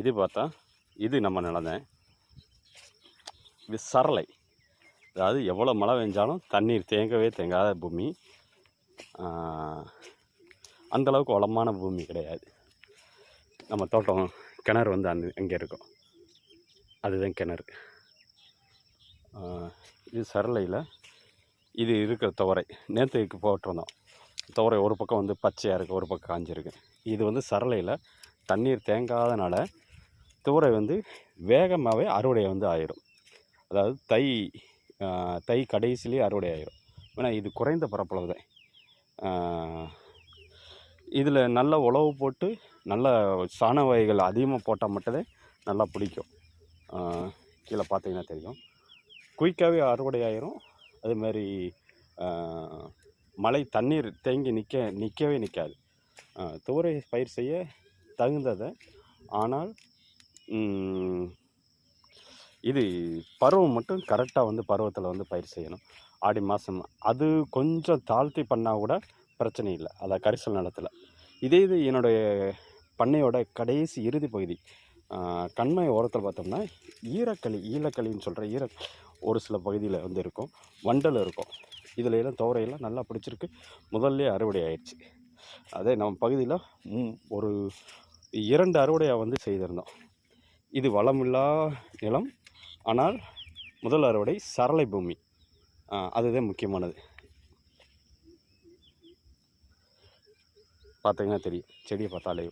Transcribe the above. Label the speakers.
Speaker 1: இது பார்த்தா இது நம்ம நிலந்தேன் இது சரளை. அதாவது எவ்வளோ மழை பெஞ்சாலும் தண்ணீர் தேங்கவே தேங்காத பூமி. அந்தளவுக்கு அந்த அளவுக்கு வளமான பூமி கிடையாது. நம்ம தோட்டம் கிணறு வந்து அந்த அங்கே இருக்கும். அதுதான் கிணறு. இது சரளையில் இது இருக்கிற துவரை. நேற்றுக்கு போட்டிருந்தோம். துவரை ஒரு பக்கம் வந்து பச்சையாக இருக்குது ஒரு பக்கம் காஞ்சிருக்கு. இது வந்து சரளையில் தண்ணீர் தேங்காதனால துவரை வந்து வேகமாகவே அறுவடை வந்து ஆயிடும். அதாவது தை தை கடைசிலேயே அறுவடை ஆயிடும் ஏன்னா இது குறைந்த பரப்பளவு தான். இதில் நல்ல உழவு போட்டு நல்ல சாண வகைகள் அதிகமாக போட்டால் மட்டும்தான் நல்லா பிடிக்கும். கீழே பார்த்தீங்கன்னா தெரியும். குயிக்காகவே அறுவடை ஆயிரும். அதே மாதிரி மழை தண்ணீர் தேங்கி நிற்க நிற்கவே நிற்காது. துவரை பயிர் செய்ய தகுந்ததை. ஆனால் இது பருவம் மட்டும் கரெக்டாக வந்து பருவத்தில் வந்து பயிர் செய்யணும். ஆடி மாதம் அது கொஞ்சம் தாழ்த்தி பண்ணால் கூட பிரச்சனை இல்லை. அதான் கரிசல் நிலத்தில். இதே இது என்னுடைய பண்ணையோட கடைசி இறுதி பகுதி. கண்மை ஓரத்தில் பார்த்தோம்னா ஈரக்களி ஈரக்களின்னு சொல்கிற ஈர ஒரு சில பகுதியில் வந்து இருக்கும். வண்டல் இருக்கும். இதில் எல்லாம் துவரையெல்லாம் நல்லா பிடிச்சிருக்கு. முதல்ல அறுவடை ஆயிடுச்சு. அதே நம்ம பகுதியில் ஒரு இரண்டு அறுவடையாக வந்து செய்திருந்தோம். இது வளமில்லா நிலம். ஆனால் முதல் அறுவடை சரளை பூமி. அதுதான் முக்கியமானது. பார்த்தீங்கன்னா தெரியும். செடியை பார்த்தாலே